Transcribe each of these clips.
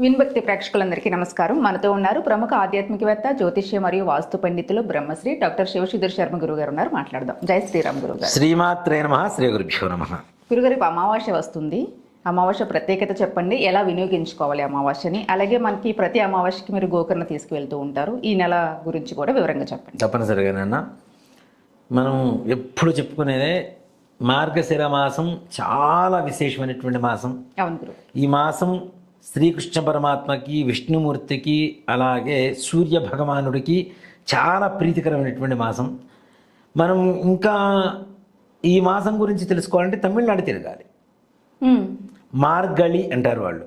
విన్భక్తి ప్రేక్షకులందరికీ నమస్కారం. మనతో ఉన్నారు ప్రముఖ ఆధ్యాత్మికవేత్త జ్యోతిష్య మరియు వాస్తు పండితులు బ్రహ్మశ్రీ డాక్టర్ శివశుధర్ శర్మ గురువు గారు ఉన్నారు. మాట్లాడదాం. జై శ్రీరామ్ గురువు గారు శ్రీమాత్రే నమ. శ్రీ గురుభ్యో నమ. గురుగారు అమావాస్య వస్తుంది. అమావాస్య ప్రత్యేకత చెప్పండి. ఎలా వినియోగించుకోవాలి అమావాస్యని? అలాగే మనకి ప్రతి అమావాస్యకి మీరు గోకర్ణ తీసుకువెళ్తూ ఉంటారు. ఈ నెల గురించి కూడా వివరంగా చెప్పండి. తప్పనిసరిగానన్న మనం ఎప్పుడు చెప్పుకునేదే మార్గశిర మాసం చాలా విశేషమైనటువంటి మాసం. అవును గురువు ఈ మాసం శ్రీకృష్ణ పరమాత్మకి విష్ణుమూర్తికి అలాగే సూర్య భగవానుడికి చాలా ప్రీతికరమైనటువంటి మాసం. మనం ఇంకా ఈ మాసం గురించి తెలుసుకోవాలంటే తమిళనాడు తిరగాలి. మార్గళి అంటారు వాళ్ళు.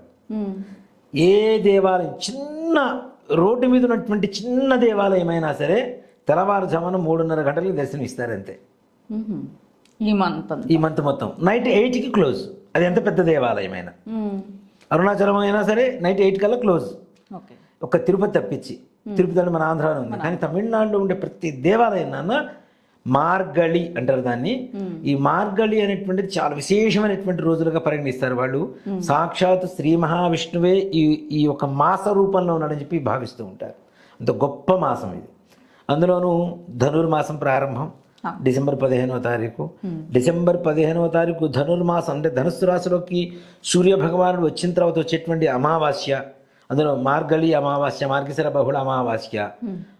ఏ దేవాలయం చిన్న రోడ్డు మీద ఉన్నటువంటి చిన్న దేవాలయం అయినా సరే తెల్లవారుజామున మూడున్నర గంటలకు దర్శనం ఇస్తారు అంతే ఉహుం. ఈ మంత్. ఈ మంత్ మొత్తం. నైట్ ఎయిట్కి క్లోజ్. అది ఎంత పెద్ద దేవాలయం అయినా ఉమ్, అరుణాచలం అయినా సరే నైట్ ఎయిట్ కల్లా క్లోజ్. ఒక తిరుపతి తప్పించి. తిరుపతి అంటే మన ఆంధ్రాలో ఉంది. కానీ తమిళనాడులో ఉండే ప్రతి దేవాలయం నాన్న మార్గళి అంటారు దాన్ని. ఈ మార్గళి అనేటువంటిది చాలా విశేషమైనటువంటి రోజులుగా పరిగణిస్తారు వాళ్ళు. సాక్షాత్ శ్రీ మహావిష్ణువే ఈ ఈ యొక్క మాస రూపంలో ఉన్నాడని చెప్పి భావిస్తూ ఉంటారు. అంత గొప్ప మాసం ఇది. అందులోనూ ధనుర్మాసం ప్రారంభం డిసెంబర్ పదిహేనవ తారీఖు. డిసెంబర్ పదిహేనవ తారీఖు ధనుర్మాసం అంటే ధనుస్సు రాశిలోకి సూర్య భగవానుడు వచ్చిన తర్వాత వచ్చేటువంటి అమావాస్య. అందులో మార్గళి అమావాస్య మార్గశిర బహుళ అమావాస్య.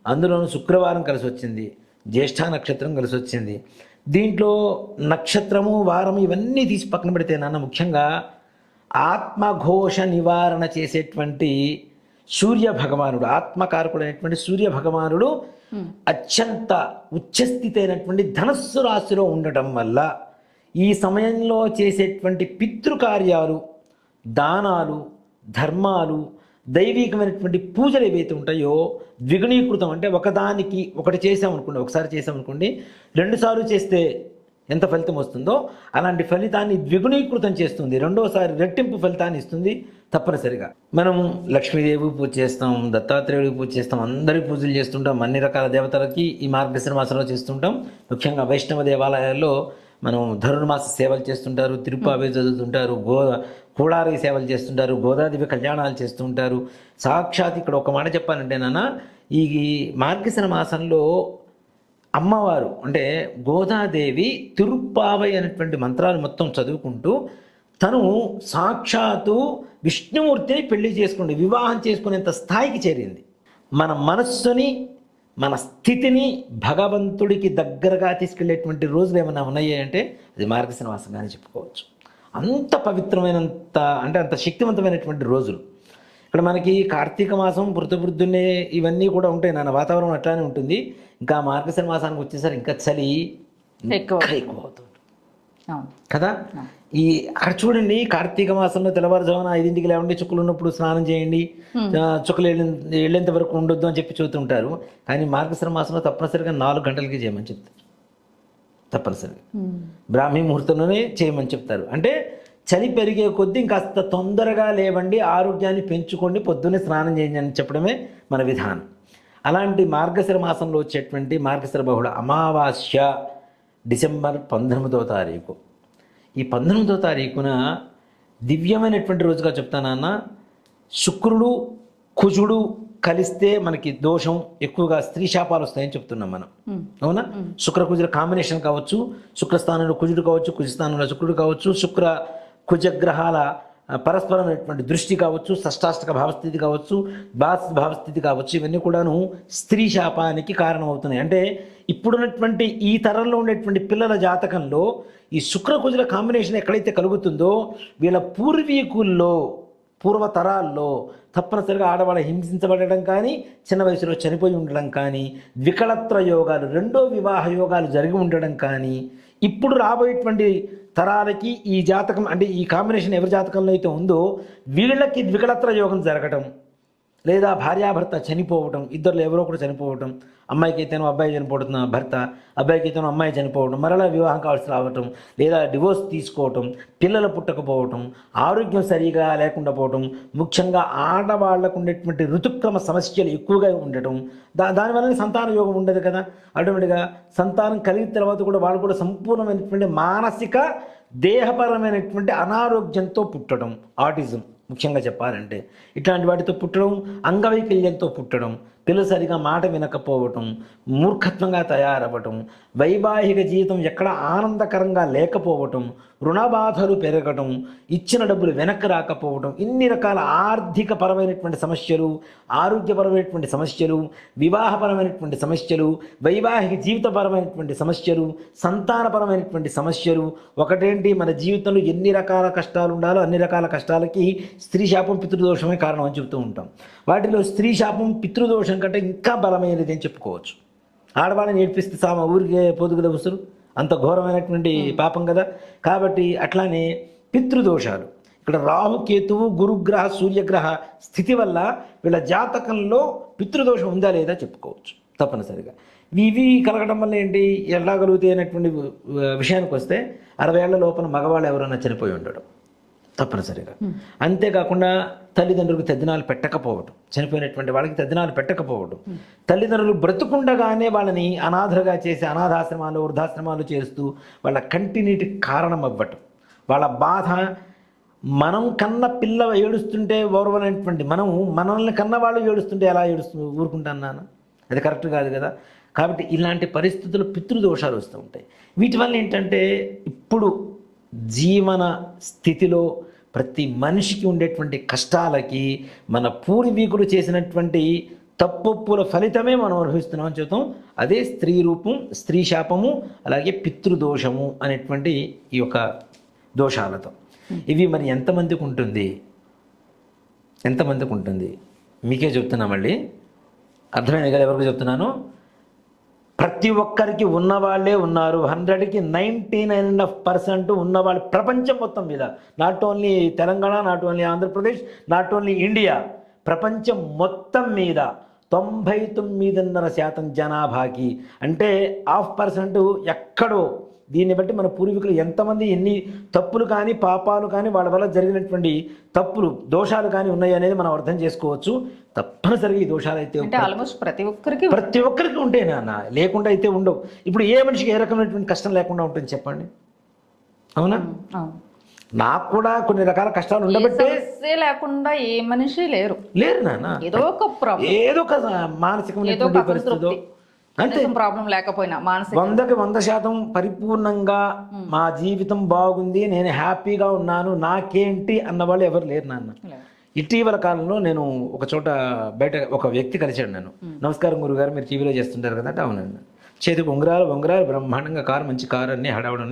అందులోనూ శుక్రవారం కలిసి వచ్చింది. జ్యేష్ఠ నక్షత్రం కలిసి వచ్చింది. దీంట్లో నక్షత్రము వారం ఇవన్నీ తీసి పక్కన పెడితే నాన్న ముఖ్యంగా ఆత్మఘోష నివారణ చేసేటువంటి సూర్య భగవానుడు ఆత్మకారకుడైనటువంటి సూర్య భగవానుడు అత్యంత ఉచ్చస్థితి అయినటువంటి ధనస్సు రాశిలో ఉండటం వల్ల ఈ సమయంలో చేసేటువంటి పితృకార్యాలు దానాలు ధర్మాలు దైవికమైనటువంటి పూజలు ఏవైతే ఉంటాయో ద్విగుణీకృతం అంటే ఒకదానికి ఒకటి చేసామనుకోండి ఒకసారి చేసామనుకోండి రెండుసార్లు చేస్తే ఎంత ఫలితం వస్తుందో అలాంటి ఫలితాన్ని ద్విగుణీకృతం చేస్తుంది. రెండోసారి రెట్టింపు ఫలితాన్ని ఇస్తుంది. తప్పనిసరిగా. మనం లక్ష్మీదేవి పూజ చేస్తాం దత్తాత్రేయుడికి పూజ చేస్తాం అందరి పూజలు చేస్తుంటాం అన్ని రకాల దేవతలకి ఈ మార్గశిర మాసంలో చేస్తుంటాం. ముఖ్యంగా వైష్ణవ దేవాలయాల్లో మనం ధనుర్మాస సేవలు చేస్తుంటారు తిరుపావే చదువుతుంటారు గో కూడారి సేవలు చేస్తుంటారు గోదాదేవి కళ్యాణాలు చేస్తుంటారు. సాక్షాత్ ఇక్కడ ఒక మాట చెప్పాలంటే నాన్న ఈ మార్గశిర మాసంలో అమ్మవారు అంటే గోదాదేవి తిరుప్పావై అనేటువంటి మంత్రాలు మొత్తం చదువుకుంటూ తను సాక్షాత్తు విష్ణుమూర్తిని పెళ్ళి చేసుకుంది వివాహం చేసుకునేంత స్థాయికి చేరింది. మన మనస్సుని మన స్థితిని భగవంతుడికి దగ్గరగా తీసుకెళ్ళేటువంటి రోజులు ఏమైనా ఉన్నాయి అంటే అది మార్గశిర మాసంగానే చెప్పుకోవచ్చు. అంత పవిత్రమైనంత అంటే అంత శక్తివంతమైనటువంటి రోజులు. ఇక్కడ మనకి కార్తీక మాసం వృద్ధున్నే ఇవన్నీ కూడా ఉంటాయి. నాన్న వాతావరణం అట్లానే ఉంటుంది. ఇంకా మార్గశిర మాసానికి వచ్చేసరికి ఇంకా చలి ఎక్కువ. ఎక్కువ అవుతుంది. కదా? ఈ అక్కడ చూడండి కార్తీక మాసంలో తెల్లవారుజామున ఐదింటికి లేవండి చుక్కలు ఉన్నప్పుడు స్నానం చేయండి. చుక్కలు వెళ్ళేంత వరకు ఉండొద్దు అని చెప్పి చూతుంటారు కానీ మార్గశిర మాసంలో తప్పనిసరిగా నాలుగు గంటలకి చేయమని చెప్తారు. తప్పనిసరిగా. బ్రాహ్మీ ముహూర్తంలోనే చేయమని చెప్తారు. అంటే చలి పెరిగే కొద్దీ ఇంకాస్త తొందరగా లేవండి ఆరోగ్యాన్ని పెంచుకోండి పొద్దున్నే స్నానం చేయండి అని చెప్పడమే మన విధానం. అలాంటి మార్గశిర మాసంలో వచ్చేటువంటి మార్గశిర బహుళ అమావాస్య డిసెంబర్ పంతొమ్మిదవ తారీఖు. ఈ పంతొమ్మిదవ తారీఖున దివ్యమైనటువంటి రోజుగా చెప్తానన్న శుక్రుడు కుజుడు కలిస్తే మనకి దోషం ఎక్కువగా స్త్రీ శాపాలు వస్తాయని చెప్తున్నాం మనం. అవునా? శుక్ర కుజుల కాంబినేషన్ కావచ్చు శుక్ర స్థానంలో కుజుడు కావచ్చు కుజ స్థానంలో శుక్రుడు కావచ్చు శుక్ర కుజ గ్రహాల ఆ, పరస్పరమైనటువంటి దృష్టి కావచ్చు షష్టాష్టక భావస్థితి కావచ్చు భావస్థితి కావచ్చు ఇవన్నీ కూడాను స్త్రీ శాపానికి కారణమవుతున్నాయి. అంటే ఇప్పుడున్నటువంటి ఈ తరంలో ఉండేటువంటి పిల్లల జాతకంలో ఈ శుక్రకుజుల కాంబినేషన్ ఎక్కడైతే కలుగుతుందో వీళ్ళ పూర్వీకుల్లో పూర్వతరాల్లో తప్పనిసరిగా ఆడవాళ్ళ హింసించబడడం కానీ చిన్న వయసులో చనిపోయి ఉండడం కానీ ద్వికళత్ర యోగాలు రెండో వివాహ యోగాలు జరిగి ఉండడం కానీ ఇప్పుడు రాబోయేటువంటి తరాలకి ఈ జాతకం అంటే ఈ కాంబినేషన్ ఎవరి జాతకంలో అయితే ఉందో వీళ్ళకి ద్వికళత్ర యోగం జరగటం. లేదా భార్యాభర్త చనిపోవటం ఇద్దరు ఎవరో ఒకరు చనిపోవటం అమ్మాయికి అయితేనో అబ్బాయి చనిపోతున్న భర్త అబ్బాయికి అయితేనో అమ్మాయి చనిపోవడం మరలా వివాహం కావాల్సి రావటం లేదా డివోర్స్ తీసుకోవటం పిల్లలు పుట్టకపోవటం ఆరోగ్యం సరిగా లేకుండా పోవటం ముఖ్యంగా ఆడవాళ్ళకు ఉండేటువంటి ఋతుక్రమ సమస్యలు ఎక్కువగా ఉండటం దా దానివల్ల సంతాన యోగం ఉండదు కదా. ఆటోమేటిక్గా సంతానం కలిగిన తర్వాత కూడా వాళ్ళు కూడా సంపూర్ణమైనటువంటి మానసిక దేహపరమైనటువంటి అనారోగ్యంతో పుట్టడం ఆటిజం. ముఖ్యంగా చెప్పాలంటే ఇట్లాంటి వాటితో పుట్టడం అంగవైకల్యంతో పుట్టడం పిల్లలు సరిగా మాట వినకపోవటం మూర్ఖత్వంగా తయారవ్వటం వైవాహిక జీవితం ఎక్కడ ఆనందకరంగా లేకపోవటం రుణబాధలు పెరగటం ఇచ్చిన డబ్బులు వెనక్కి రాకపోవటం ఇన్ని రకాల ఆర్థిక పరమైనటువంటి సమస్యలు ఆరోగ్యపరమైనటువంటి సమస్యలు వివాహపరమైనటువంటి సమస్యలు వైవాహిక జీవితపరమైనటువంటి సమస్యలు సంతానపరమైనటువంటి సమస్యలు ఒకటేంటి? మన జీవితంలో ఎన్ని రకాల కష్టాలు ఉండాలో అన్ని రకాల కష్టాలకి స్త్రీ శాపం పితృదోషమే కారణం అని చెప్తూ ఉంటాం. వాటిలో స్త్రీ శాపం పితృదోషం కంటే ఇంకా బలమైనది అని చెప్పుకోవచ్చు. ఆడవాళ్ళని ఏడ్పిస్తే సామ ఊరికే పొదుగుల ఉసురు. అంత ఘోరమైనటువంటి పాపం కదా. కాబట్టి అట్లానే పితృదోషాలు. ఇక్కడ రాహు కేతువు గురుగ్రహ సూర్యగ్రహ స్థితి వల్ల వీళ్ళ జాతకంలో పితృదోషం ఉందా లేదా చెప్పుకోవచ్చు తప్పనిసరిగా. ఇవి కలగడం వల్ల ఏంటి? ఎలా కలుగుతాయి అనేటువంటి విషయానికి వస్తే అరవై ఏళ్ళ లోపల మగవాళ్ళు ఎవరైనా చనిపోయి ఉండడం. తప్పనిసరిగా. అంతేకాకుండా తల్లిదండ్రులకు తద్దినాలు పెట్టకపోవడం చనిపోయినటువంటి వాళ్ళకి తద్దినాలు పెట్టకపోవడం తల్లిదండ్రులు బ్రతుకుండగానే వాళ్ళని అనాథలుగా చేసి అనాథాశ్రమాలు వృద్ధాశ్రమాలు చేస్తూ వాళ్ళ కంటినీటి కారణం అవ్వటం వాళ్ళ బాధ మనం కన్న పిల్ల ఏడుస్తుంటే ఓర్వనటువంటి మనం మనల్ని కన్న వాళ్ళు ఏడుస్తుంటే ఎలా ఏడుస్తూ ఊరుకుంటాను నాన్న. అది కరెక్ట్ కాదు కదా? కాబట్టి ఇలాంటి పరిస్థితులు పితృదోషాలు వస్తూ ఉంటాయి. వీటి వల్ల ఏంటంటే ఇప్పుడు జీవన స్థితిలో ప్రతి మనిషికి ఉండేటువంటి కష్టాలకి మన పూర్వీకులు చేసినటువంటి తప్పొప్పుల ఫలితమే మనం అనుభవిస్తున్నామని చెబుతాం. అదే స్త్రీ రూపం స్త్రీ శాపము అలాగే పితృదోషము అనేటువంటి ఈ యొక్క దోషాలతో. ఇవి మరి ఎంతమందికి ఉంటుంది? ఎంతమందికి ఉంటుంది? మీకే చెప్తున్నా మళ్ళీ. అర్థమైంది కదా ఎవరికి చెప్తున్నాను? ప్రతి ఒక్కరికి ఉన్నవాళ్ళే ఉన్నారు. హండ్రెడ్కి ninety nine and half percent ఉన్నవాళ్ళు ప్రపంచం మొత్తం మీద. Not only Telangana not only Andhra Pradesh not only India. ప్రపంచం మొత్తం మీద తొంభై తొమ్మిదిన్నర శాతం జనాభాకి. అంటే హాఫ్ పర్సెంట్ ఎక్కడో దీన్ని బట్టి మన పూర్వీకులు ఎంతమంది ఎన్ని తప్పులు కానీ పాపాలు కానీ వాళ్ళ వల్ల జరిగినటువంటి తప్పులు దోషాలు కానీ ఉన్నాయి అనేది మనం అర్థం చేసుకోవచ్చు. తప్పనిసరిగా ఈ దోషాలు అయితే ఆల్మోస్ట్ ప్రతి ఒక్కరికి ప్రతి ఒక్కరికి ఉంటాయి నాన్న. లేకుండా అయితే ఉండవు. ఇప్పుడు ఏ మనిషికి ఏ రకమైనటువంటి కష్టం లేకుండా ఉంటుంది చెప్పండి. అవునా. నాకు కూడా కొన్ని రకాల కష్టాలు ఉండబట్టే లేకుండా ఏ మనిషి లేరు. లేరు నాన్న. ఏదో ఒక ఏదో ఒక మానసికమైనటువంటి పరిస్థితిలో అంతే ప్రాబ్లం లేకపోయినా మానసిక వందకి వంద శాతం పరిపూర్ణంగా మా జీవితం బాగుంది నేను హ్యాపీగా ఉన్నాను నాకేంటి అన్న వాళ్ళు ఎవరు లేరు నాన్న. ఇటీవల కాలంలో నేను ఒక చోట బయట ఒక వ్యక్తి కలిశాడు నన్ను. నమస్కారం గురుగారు మీరు టీవీలో చేస్తుంటారు కదా అంటే అవునండి. చేతికి ఉంగరాలు ఉంగరాలు బ్రహ్మాండంగా కారు మంచి కారు అన్ని హడావుడు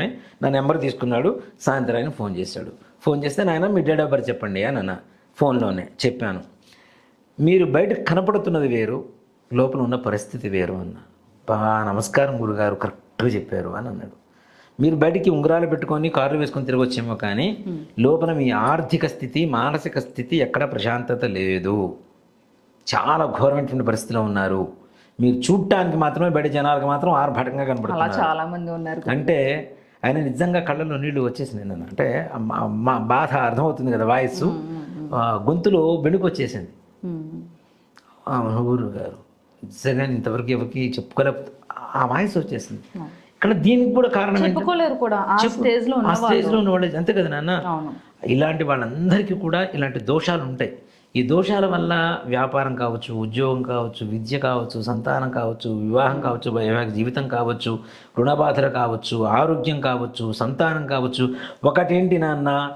నా నెంబర్ తీసుకున్నాడు సాయంత్రం ఆయన ఫోన్ చేశాడు. ఫోన్ చేస్తే నాయన మీ డేట్ ఆఫ్ బర్త్ చెప్పండి అని అన్న. ఫోన్లోనే చెప్పాను. మీరు బయట కనపడుతున్నది వేరు లోపల ఉన్న పరిస్థితి వేరు అన్న. బా నమస్కారం గురుగారు కరెక్ట్గా చెప్పారు అని అన్నాడు. మీరు బయటికి ఉంగరాలు పెట్టుకొని కార్లు వేసుకొని తిరగొచ్చేమో కానీ లోపల మీ ఆర్థిక స్థితి మానసిక స్థితి ఎక్కడ ప్రశాంతత లేదు. చాలా ఘోరమైనటువంటి పరిస్థితిలో ఉన్నారు. మీరు చూడటానికి మాత్రమే బయట జనాలకు మాత్రం ఆర్భటంగా అలా కనపడుతున్నారు. చాలా మంది ఉన్నారు. అంటే ఆయన నిజంగా కళ్ళలో నీళ్ళు వచ్చేసింది నన్ను. అంటే మా- బాధ అర్థమవుతుంది కదా వాయిస్ గొంతులో బెణుకు వచ్చేసింది ఊరు గారు నిజంగా ఇంతవరకు ఎవరికి చెప్పుకోలేకపోతే ఆ వాయిస్ వచ్చేసింది. ఇక్కడ దీనికి కూడా కారణం ఏంటంటే చెప్పుకోలేరు కూడా. ఆ స్టేజ్లో ఆ ఉన్న వాళ్ళు అంతే కదా నాన్న? ఇలాంటి వాళ్ళందరికీ కూడా ఇలాంటి దోషాలు ఉంటాయి. ఈ దోషాల వల్ల వ్యాపారం కావచ్చు ఉద్యోగం కావచ్చు విద్య కావచ్చు సంతానం కావచ్చు వివాహం కావచ్చు వైవాహిక జీవితం కావచ్చు రుణబాధలు కావచ్చు ఆరోగ్యం కావచ్చు సంతానం కావచ్చు. ఒకటేంటి నాన్న?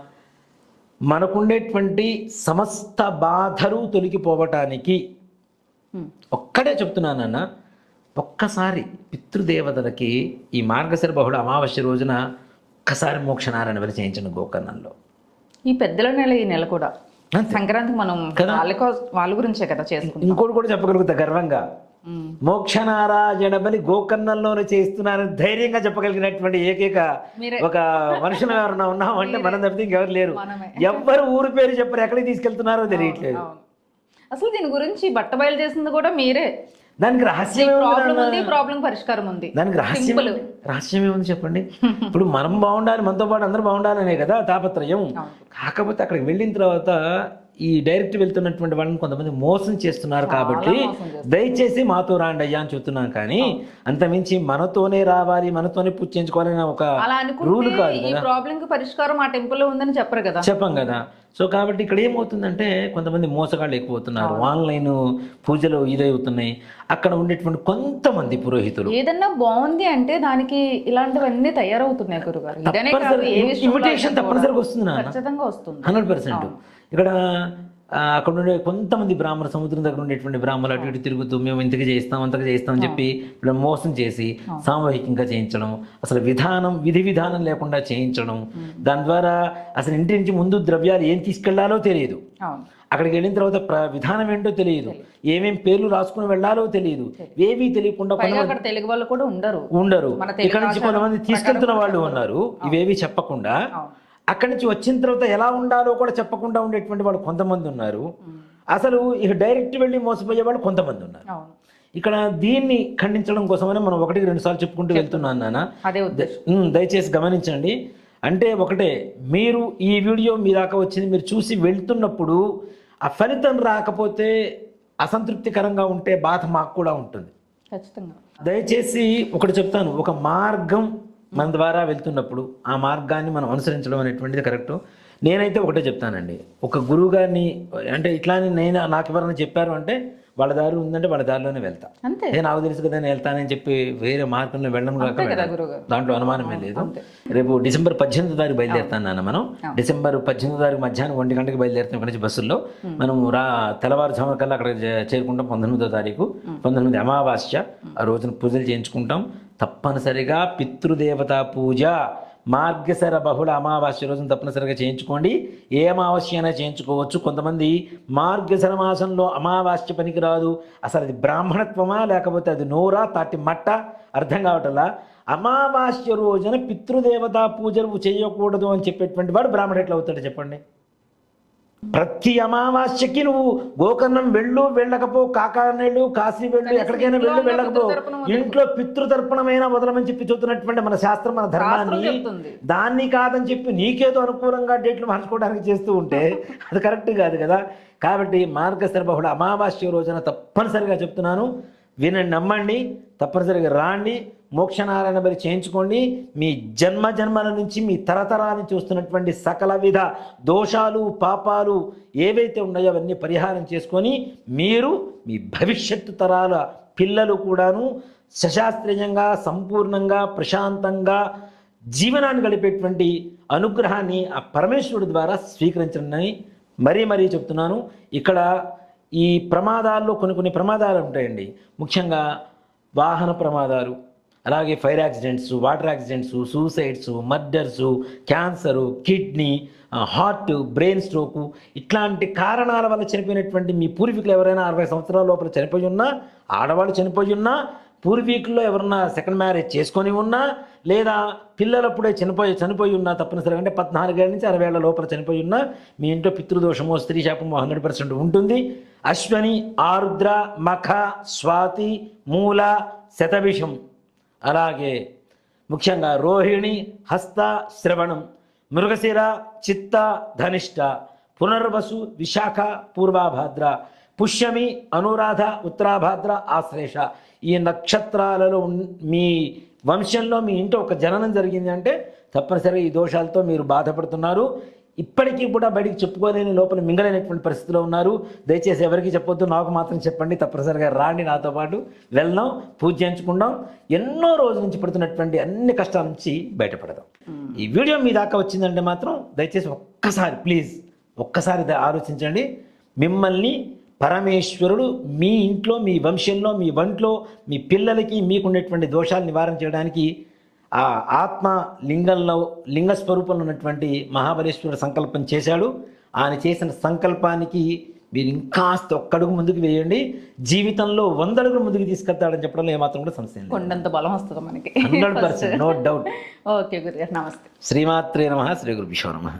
మనకుండేటువంటి సమస్త బాధలు తొలగిపోవటానికి. ఒక్కడే చెప్తున్నానన్న ఒక్కసారి పితృదేవతలకి ఈ మార్గశిర బహుళ అమావాస్య రోజున ఒక్కసారి మోక్షనారాయణ వల్ల చేయించండి గోకర్ణంలో ఈ పెద్దల నెల ఈ నెల కూడా. సంక్రాంతి మనం వాళ్ళ కోస- వాళ్ళ గురించే కదా చేసుకుంటాం ఇంకోటి కూడా చెప్పగలుగుతా గర్వంగా. మోక్షనారాయణ బలి గోకర్ణంలోనే చేస్తున్నారని ధైర్యంగా చెప్పగలిగినటువంటి ఏకైక. ఒక మనుషులు ఎవరన్నా ఉన్నామంటే మనం తప్పితే ఇంకెవరు లేరు. ఎవ్వరు ఊరు పేరు చెప్పరు ఎక్కడికి తీసుకెళ్తున్నారో తెలియట్లేదు. అసలు దీని గురించి బట్ట బయలు చేసింది కూడా మీరే. దానికి రహస్యం ప్రాబ్లం? ఉంది ప్రాబ్లం పరిష్కారం ఉంది. దానికి రహస్యం రహస్యం ఏముంది చెప్పండి? ఇప్పుడు మనం బాగుండాలి మనతో పాటు అందరూ బాగుండాలనే కదా తాపత్రయం. కాకపోతే అక్కడికి వెళ్ళిన తర్వాత ఈ డైరెక్ట్ వెళ్తున్నటువంటి వాళ్ళని కొంతమంది మోసం చేస్తున్నారు కాబట్టి దయచేసి మాతో రాండి అయ్యా అని చెప్తున్నాం కానీ అంతమించి మనతోనే రావాలి మనతోనే పూజ చేయించుకోవాలని ఒక రూల్ కాదు ఈ ప్రాబ్లం కి పరిష్కారం ఆ టెంపుల్లో ఉందని చెప్పరు కదా. చెప్పం కదా. సో కాబట్టి ఇక్కడ ఏమవుతుందంటే కొంతమంది మోసగాళ్ళు ఎక్కువ అవుతున్నారు ఆన్లైన్ పూజలు ఇదవుతున్నాయి. అక్కడ ఉండేటువంటి కొంతమంది పురోహితులు ఏదన్నా బాగుంది అంటే దానికి ఇలాంటివన్నీ తయారవుతున్నాయి గురుగారు. ఇన్విటేషన్ తప్పనిసరిగా వస్తుంది ఖచ్చితంగా వస్తుంది. Hundred percent. ఇక్కడ అక్కడ ఉండే కొంతమంది బ్రాహ్మణ సముద్రం దగ్గర ఉండేటువంటి బ్రాహ్మణులు అటు ఇటు తిరుగుతూ మేము ఇంతకు చేయిస్తాం అంతకు చేయిస్తాం అని చెప్పి మోసం చేసి సామూహికంగా చేయించడం అసలు విధానం విధి విధానం లేకుండా చేయించడం దాని ద్వారా అసలు ఇంటి నుంచి ముందు ద్రవ్యాలు ఏం తీసుకెళ్ళాలో తెలియదు. అక్కడికి వెళ్ళిన తర్వాత ప్ర విధానం ఏంటో తెలియదు. ఏమేం పేర్లు రాసుకుని వెళ్ళాలో తెలియదు. ఏవీ తెలియకుండా తెలుగు వాళ్ళు కూడా ఉండరు. ఉండరు. ఇక్కడ నుంచి కొంతమంది తీసుకెళ్తున్న వాళ్ళు ఉన్నారు. ఇవేవి చెప్పకుండా. అక్కడి నుంచి వచ్చిన తర్వాత ఎలా ఉండాలో కూడా చెప్పకుండా ఉండేటువంటి వాళ్ళు కొంతమంది ఉన్నారు. అసలు ఇక డైరెక్ట్ వెళ్ళి మోసపోయే వాళ్ళు కొంతమంది ఉన్నారు. ఇక్కడ దీన్ని ఖండించడం కోసమనే మనం ఒకటికి రెండు సార్లు చెప్పుకుంటూ వెళ్తున్నాను నాన్న. దయచేసి గమనించండి. అంటే ఒకటే మీరు ఈ వీడియో మీ దాకా వచ్చింది మీరు చూసి వెళ్తున్నప్పుడు ఆ ఫలితం రాకపోతే అసంతృప్తికరంగా ఉంటే బాధ మాకు కూడా ఉంటుంది. ఖచ్చితంగా. దయచేసి ఒకటి చెప్తాను. ఒక మార్గం మన ద్వారా వెళ్తున్నప్పుడు ఆ మార్గాన్ని మనం అనుసరించడం అనేటువంటిది కరెక్ట్. నేనైతే ఒకటే చెప్తానండి. ఒక గురువు గారిని అంటే ఇట్లానే నేను నాకు ఎవరైనా చెప్పారు అంటే వాళ్ళ దారి ఉందంటే వాళ్ళ దారిలోనే వెళ్తా. అంతే. నాకు తెలుసు కదా నేను వెళ్తానని చెప్పి వేరే మార్గంలో వెళ్ళడం కాక దాంట్లో అనుమానమే లేదు. రేపు డిసెంబర్ పద్దెనిమిదో తారీఖు బయలుదేరుతాను నాన్న మనం. డిసెంబర్ పద్దెనిమిదో తారీఖు మధ్యాహ్నం ఒంటి గంటకి బయలుదేరుతాం ఇక్కడ నుంచి బస్సుల్లో మనం రా తెల్లవారుజామున కల్లా అక్కడ చేరుకుంటాం. పంతొమ్మిదో తారీఖు. పంతొమ్మిది అమావాస్య. ఆ రోజున పూజలు చేయించుకుంటాం. తప్పనిసరిగా పితృదేవతా పూజ మార్గశర బహుళ అమావాస్య రోజున తప్పనిసరిగా చేయించుకోండి. ఏ అమావాస్య అయినా చేయించుకోవచ్చు. కొంతమంది మార్గశర మాసంలో అమావాస్య పనికి రాదు అసలు అది బ్రాహ్మణత్వమా లేకపోతే అది నోరా తాటి మట్ట? అర్థం కావటంలా? అమావాస్య రోజున పితృదేవతా పూజలు చేయకూడదు అని చెప్పేటువంటి వాడు బ్రాహ్మణ ఎట్లా అవుతాడు చెప్పండి? ప్రతి అమావాస్యకి నువ్వు గోకర్ణం వెళ్ళు వెళ్ళకపో కాకానేళ్ళు కాశీ వెళ్ళు ఎక్కడికైనా వెళ్ళు వెళ్ళకపో. ఇంట్లో పితృతర్పణమైన వదలమని చెప్పి చెబుతున్నటువంటి మన శాస్త్రం మన ధర్మాన్ని దాన్ని కాదని చెప్పి నీకేదో అనుకూలంగా డేట్లు మార్చుకోవడానికి చేస్తూ ఉంటే అది కరెక్ట్ కాదు కదా. కాబట్టి మార్గశిర బహుళ అమావాస్య రోజున తప్పనిసరిగా చెప్తున్నాను వినండి నమ్మండి తప్పనిసరిగా రాండి. మోక్షనారాయణ బలి చేయించుకోండి. మీ జన్మ జన్మల నుంచి మీ తరతరాన్ని చూస్తున్నటువంటి సకల విధ దోషాలు పాపాలు ఏవైతే ఉన్నాయో అవన్నీ పరిహారం చేసుకొని మీరు మీ భవిష్యత్తు తరాల పిల్లలు కూడాను సశాస్త్రీయంగా సంపూర్ణంగా ప్రశాంతంగా జీవనాన్ని గడిపేటువంటి అనుగ్రహాన్ని ఆ పరమేశ్వరుడి ద్వారా స్వీకరించండి. మరీ మరీ చెప్తున్నాను ఇక్కడ ఈ ప్రమాదాల్లో కొన్ని కొన్ని ప్రమాదాలు ఉంటాయండి. ముఖ్యంగా వాహన ప్రమాదాలు అలాగే fire accidents water accidents suicides murders cancer kidney heart brain stroke ఇట్లాంటి కారణాల వల్ల చనిపోయినటువంటి మీ పూర్వీకులు ఎవరైనా అరవై సంవత్సరాల లోపల చనిపోయి ఉన్నా ఆడవాళ్ళు చనిపోయి ఉన్నా పూర్వీకుల్లో ఎవరన్నా సెకండ్ మ్యారేజ్ చేసుకొని ఉన్నా లేదా పిల్లలప్పుడే చనిపోయి చనిపోయి ఉన్నా తప్పనిసరిగా అంటే పద్నాలుగేళ్ళ నుంచి అరవై ఏళ్ళ లోపల చనిపోయి ఉన్నా మీ ఇంట్లో పితృదోషమో స్త్రీ శాపమో హండ్రెడ్ పర్సెంట్ ఉంటుంది. అశ్వని ఆరుద్ర మఖ స్వాతి మూల శతభిషం. అలాగే ముఖ్యంగా రోహిణి హస్త శ్రవణం మృగశిర చిత్త ధనిష్ట పునర్వసు విశాఖ పూర్వాభాద్ర పుష్యమి అనురాధ ఉత్తరాభాద్ర ఆశ్లేష. ఈ నక్షత్రాలలో ఉన్- మీ వంశంలో మీ ఇంట్లో ఒక జననం జరిగింది అంటే తప్పనిసరిగా ఈ దోషాలతో మీరు బాధపడుతున్నారు. ఇప్పటికీ కూడా బయటికి చెప్పుకోలేని లోపల మింగలేనటువంటి పరిస్థితిలో ఉన్నారు. దయచేసి ఎవరికి చెప్పొద్దు నాకు మాత్రం చెప్పండి తప్పనిసరిగా రాండి నాతో పాటు. వెళ్దాం పూజ చేయించుకుందాం. ఎన్నో రోజుల నుంచి పడుతున్నటువంటి అన్ని కష్టాల నుంచి బయటపడదాం. ఈ వీడియో మీ దాకా వచ్చిందంటే మాత్రం దయచేసి ఒక్కసారి ప్లీజ్ ఒక్కసారి ఆలోచించండి. మిమ్మల్ని పరమేశ్వరుడు మీ ఇంట్లో మీ వంశంలో మీ వంట్లో మీ పిల్లలకి మీకున్నటువంటి దోషాలు నివారణ చేయడానికి ఆ ఆత్మ లింగంలో లింగ స్వరూపంలో ఉన్నటువంటి మహాబలేశ్వరుడు సంకల్పం చేశాడు. ఆయన చేసిన సంకల్పానికి మీరు ఇంకాస్త ఒక్కడుగు ముందుకు వేయండి. జీవితంలో వందడుగులు ముందుకు తీసుకెళ్తాడని చెప్పడంలో ఏమాత్రం కూడా సంశయం లేదు. కొండంత బలం వస్తుంది మనకి. Hundred percent no doubt okay గురుగారు నమస్తే. శ్రీమాత్రే నమ శ్రీ గురు నమ.